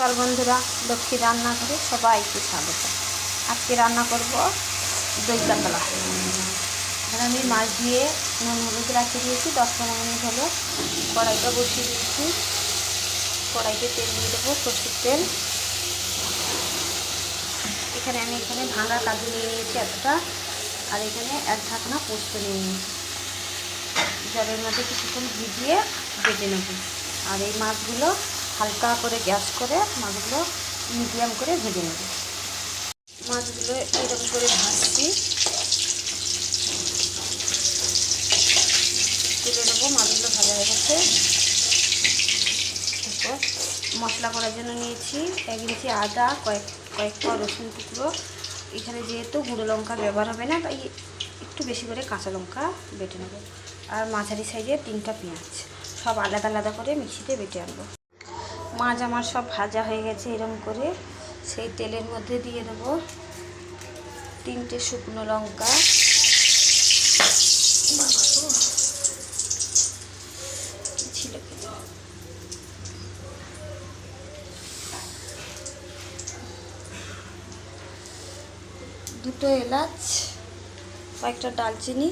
নমস্কার বন্ধুরা, লক্ষ্মী রান্নাঘরে সবাইকে স্বাগত। আজকে রান্না করব দই কাতলা এখানে আমি মাছ দিয়ে নুন হলুদ রাখি দিয়েছি, দশ পনেরো মিনিট হলো কড়াইটা বসিয়ে দিয়েছি কড়াইতে তেল দিয়ে দেবো সরষের তেল। এখানে আমি এখানে ভাঙা কাজু নিয়ে নিয়েছি এতটা, আর এখানে এক ঢাকনা পোস্ত নিয়ে নিয়েছি। জলের মধ্যে কিছুক্ষণ ভিজিয়ে বেটে নেব। আর এই মাছগুলো হালকা করে গ্যাস করে মাছগুলো মিডিয়াম করে ভেজে নেব। মাছগুলো এরকম করে ভাজছি। তুলে নেব, মাছগুলো ভাজা হয়ে গেছে। মশলা করার জন্য নিয়েছি এক ইঞ্চি আদা, কয়েক কয়েকটা রসুন টুকরো। এখানে যেহেতু গুঁড়ো লঙ্কা ব্যবহার হবে না, তাই একটু বেশি করে কাঁচা লঙ্কা বেটে নেব। আর মাঝারি সাইজের তিনটা পেঁয়াজ, সব আলাদা আলাদা করে মিক্সিতে বেটে আনব। মাছ আমার সব ভাজা হয়ে গেছে এরকম করে সেই তেলের মধ্যে দিয়ে দেবো তিনটে শুকনো লঙ্কা। দুটো এলাচ, কয়েকটা দালচিনি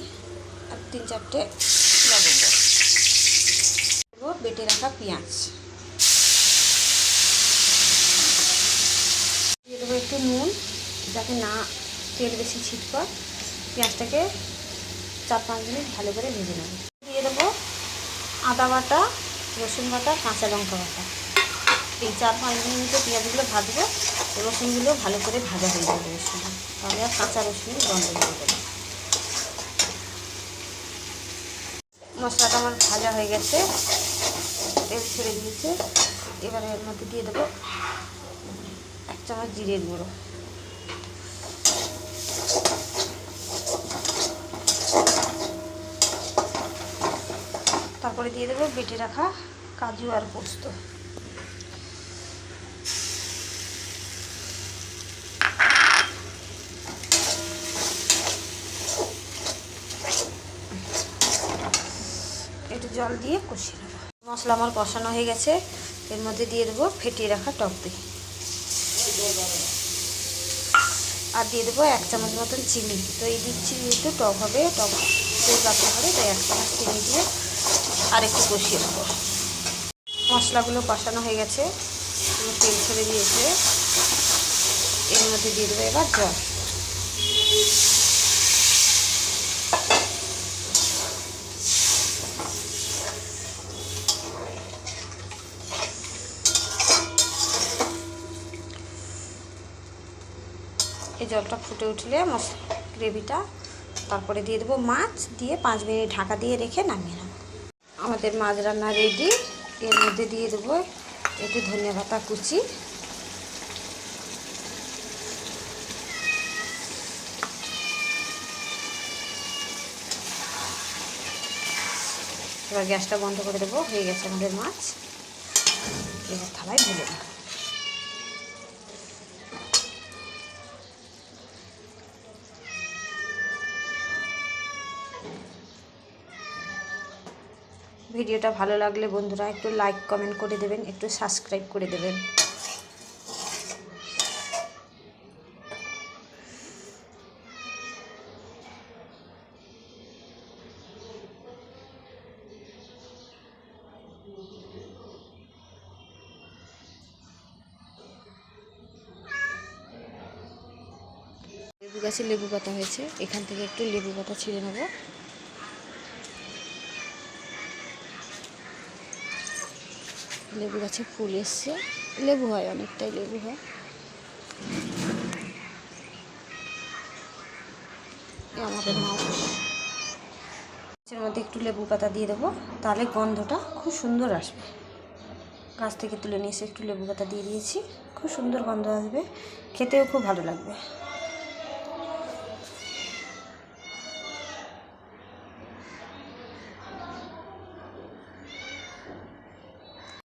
আর তিন চারটে লবঙ্গ। বেটে রাখা পেঁয়াজ দিয়ে দেবো একটু নুন, যাতে না তেল বেশি ছিটকয় পেঁয়াজটাকে চার পাঁচ মিনিট ভালো করে ভেজে নেব। দিয়ে দেবো আদা বাটা, রসুন বাটা, কাঁচা লঙ্কা বাটা। এই চার পাঁচ মিনিটে পেঁয়াজগুলো ভাজবো, রসুনগুলো ভালো করে ভাজা হয়ে যাবে সঙ্গে। তাহলে আর কাঁচা রসুন গন্ধ হয়ে যাবে মশলাটা আমার ভাজা হয়ে গেছে, তেল ছেড়ে দিয়েছে। এবারে এর মধ্যে দিয়ে দেবো চামচ জিরের গুঁড়ো। তারপরে দিয়ে দেবো বেটে রাখা কাজু আর পোস্ত। একটু জল দিয়ে কষিয়ে নেব। মশলা আমার কষানো হয়ে গেছে, এর মধ্যে দিয়ে দেবো ফেটিয়ে রাখা টক দই। আর দিয়ে দেবো এক চামচ মতন চিনি। তো এই দিচ্ছি যেহেতু টক হবে, টক দই হবে তাই এক চামচ চিনি দিয়ে আর একটু কষিয়ে দেবো মশলাগুলো কষানো হয়ে গেছে তেল ছেড়ে দিয়েছে। এর মধ্যে দিয়ে দেবো এবার জল। এই জলটা ফুটে উঠলে মশ গ্রেভিটা। তারপরে দিয়ে দেবো মাছ, দিয়ে পাঁচ মিনিট ঢাকা দিয়ে রেখে নামিয়ে নেব। আমাদের মাছ রান্না রেডি এর মধ্যে দিয়ে দেবো একটু ধনিয়া পাতা কুচি। এবার গ্যাসটা বন্ধ করে দেবো, হয়ে গেছে আমাদের মাছ। এবার থালায় ভুলে দেবো। ভিডিওটা ভালো লাগলে বন্ধুরা একটু লাইক কমেন্ট করে দেবেন, একটু সাবস্ক্রাইব করে দেবেন। লেবু গাছে লেবু পাতা হয়েছে, এখান থেকে একটু লেবু পাতা ছিঁড়ে নেব। লেবু গাছে ফুল এসছে। লেবু হয় অনেকটাই, লেবু হয়। আমাদের গাছের মধ্যে একটু লেবু পাতা দিয়ে দেবো, তাহলে গন্ধটা খুব সুন্দর আসবে। গাছ থেকে তুলে নিয়ে এসে একটু লেবু পাতা দিয়ে দিয়েছি, খুব সুন্দর গন্ধ আসবে, খেতেও খুব ভালো লাগবে।